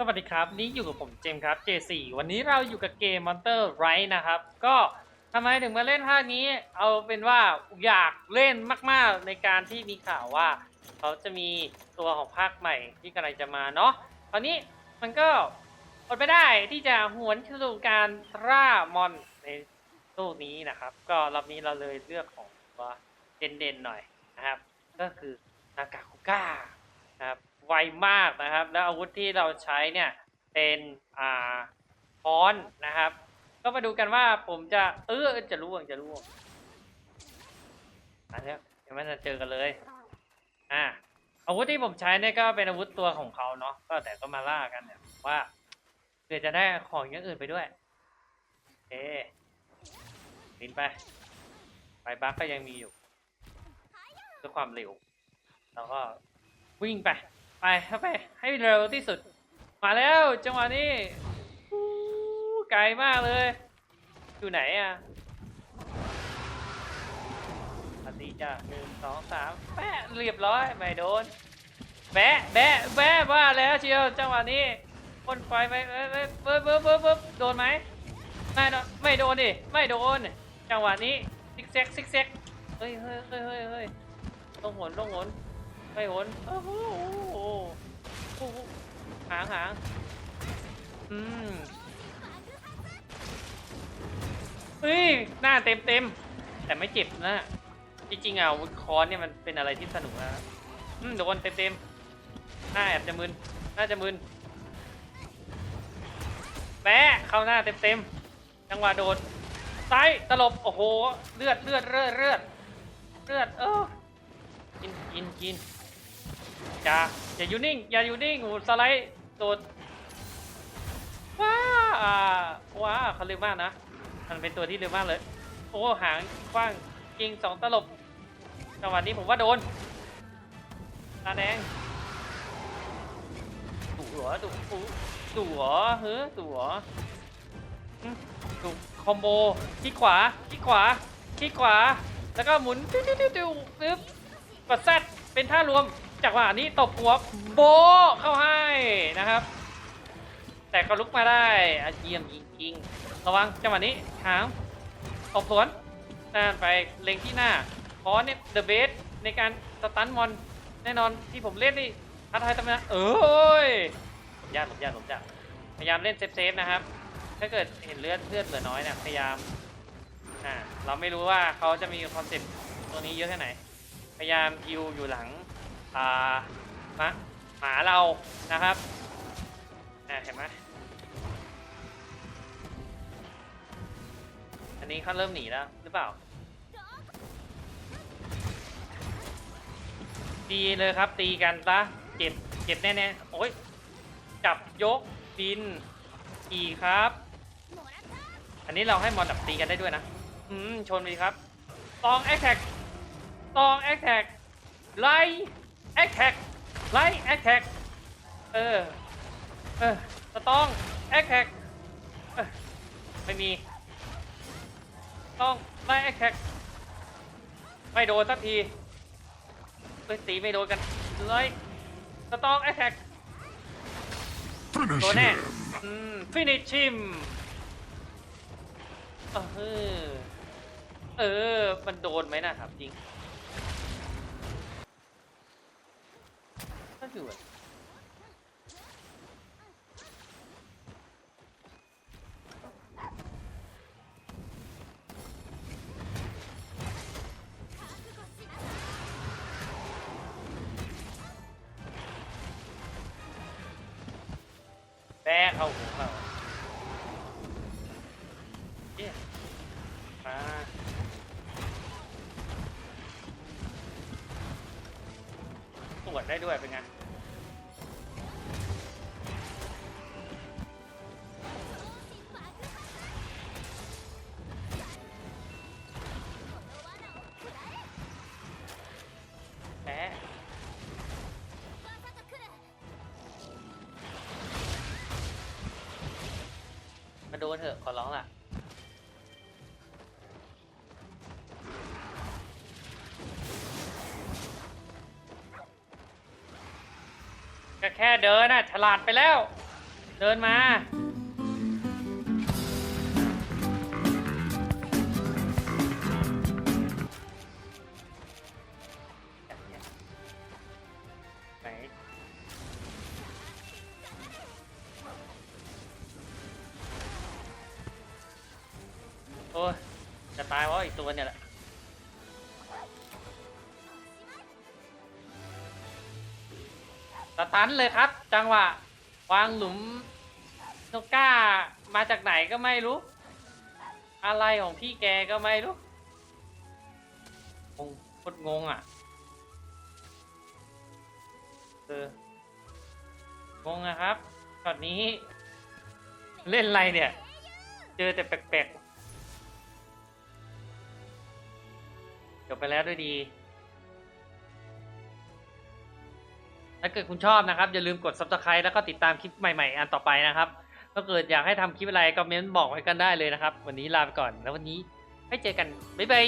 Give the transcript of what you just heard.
สวัสดีครับนี่อยู่กับผมเจมส์ครับ J4 วันนี้เราอยู่กับเกม Monster Rise นะครับ ก็ทำไมถึงมาเล่นภาคนี้ เอาเป็นว่าอยากเล่นมาก ๆ ในการที่มีข่าวว่า เขาจะมีตัวของภาคใหม่ที่กำลังจะมาเนาะตอนนี้มันก็อดไม่ได้ที่จะหวนสู่การร่ามอนในโลกนี้นะครับ ก็รอบนี้เราเลยเลือกของตัวเด่นๆหน่อยนะครับ ก็คือนากาคุก้านะครับ ไวมากนะครับ แล้วอาวุธที่เราใช้เนี่ยเป็นอ่าค้อนนะครับ ก็มาดูกันว่าผมจะเออจะร่วงจะร่วงอันนี้ยังไม่ทันเจอกันเลยอ่าอาวุธที่ผมใช้เนี่ยก็เป็นอาวุธตัวของเขาเนาะก็แต่ก็มาล่ากันเนี่ยว่าเพื่อจะได้ของอย่างอื่นไปด้วยโอบินไปไปบักก็ยังมีอยู่ด้วยความเร็วแล้วก็วิ่งไป ไปเข้าไปให้เร็วที่สุด มาแล้วจังหวะนี้ไกลมากเลย อยู่ไหนอะอันนี้จ้ะหนึ่งสองสามแปะเรียบร้อยไม่โดนแบะแบะแบะว่าแล้วเชียวจังหวะนี้พ่นไฟไปเอ้ยเอ้ยเบิ้บเบิ้บเบิ้บเบ้โดนไหมไม่โดนไม่โดนดิไม่โดนจังหวะนี้ซิกแซกซิกแซกเฮ้ยเฮ้ยเฮ้ยเฮ้ยเฮ้ยลงหนลงหนไม่หนโอ้โห โอ้โหหางหางอืมเฮ้ย หน้าเต็มเต็มแต่ไม่เจ็บนะ จริงๆอะอาวุธคอนเนี่ยมันเป็นอะไรที่สนุกนะอืมโดนเต็มเต็มหน้าแอบจะมึนหน่าจะมึนแปะเข้าหน้าเต็มเต็มจังหวะโดดซ้ายตลบ โอ้โห เลือดเลือดเลือดเลือดเลือดเออกินกินกิน อย่าอย่าอยู่นิ่ง อย่าอยู่นิ่งโอ้สไลด์โดดว้าว้าเขาเร็วมากนะ มันเป็นตัวที่เร็วมากเลย โอ้หางกว้างจริงสองตลบจังหวะนี้ผมว่าโดนตาแดงดุหัวดุดุดุหัวเฮ้อดุหัวอืมดุคอมโบที่ขวาที่ขวาที่ขวา แล้วก็หมุนติ้วติ้วติ้วติ้วปึ๊บกดแซดเป็นท่ารวม จากว่านี้ตบหัวโบเข้าให้นะครับ แต่ก็ลุกมาได้อาเยี่ยมจริงๆระวังจังหวะนี้หางตบสวนนั่นไปเล็งที่หน้าคอเนี่ยเดอะเบสในการสตันมอนแน่นอนที่ผมเล่นนี่ท้าทายตำนานเอ้ยหลบยากหลบยากหลบยากพยายามเล่นเซฟๆนะครับ ถ้าเกิดเห็นเลือดเลือดเหลือน้อยเนี่ยพยายามอ่าเราไม่รู้ว่าเขาจะมีคอนเซ็ปต์ตัวนี้เยอะแค่ไหน พยายามยิวอยู่หลัง อ่าหมาหมาเรานะครับเห็นไหมอันนี้เขาเริ่มหนีแล้วหรือเปล่า ดีเลยครับตีกันซะเจ็บเจ็บแน่ๆ โอ้ย จับยกบินขี่ครับ อันนี้เราให้มอนดับตีกันได้ด้วยนะ อืม ชนไปครับตองแอคแท็กตองแอคแท็กไล่ แอคแท็กไล่แอคแท็กเออ เออสตองแอคแท็กเออไม่มี ต้องไล่แอคแท็กไม่โดนสักทีเฮ้ยตีไม่โดนกันเลยสตองแอคแท็ก Finish โดนแน่ him. อืมฟินิชชิมเออ เออ มันโดนไหมนะครับจริง ก็คือแบบแบกเขาหูเขาเย้าตรวจได้ด้วยเป็นไง มาโดนเถอะ ขอร้องล่ะ ก็แค่เดินน่ะ ฉลาดไปแล้ว เดินมา จะตายเพราะอีกตัวเนี่ยแหละสตันเลยครับ จังหวะ วางหลุมโนก้ามาจากไหนก็ไม่รู้ อะไรของพี่แกก็ไม่รู้งงโคตรงงอะเอองงอะครับช็อตนี้ เล่นอะไรเนี่ย เจอแต่แปลก จบไปแล้วด้วยดี ถ้าเกิดคุณชอบนะครับ อย่าลืมกด subscribe แล้วก็ติดตามคลิปใหม่ๆ อันต่อไปนะครับ ถ้าเกิดอยากให้ทำคลิปอะไรก็เม้นบอกไว้กันได้เลยนะครับ วันนี้ลาไปก่อน แล้ววันนี้ให้เจอกัน บ๊ายบาย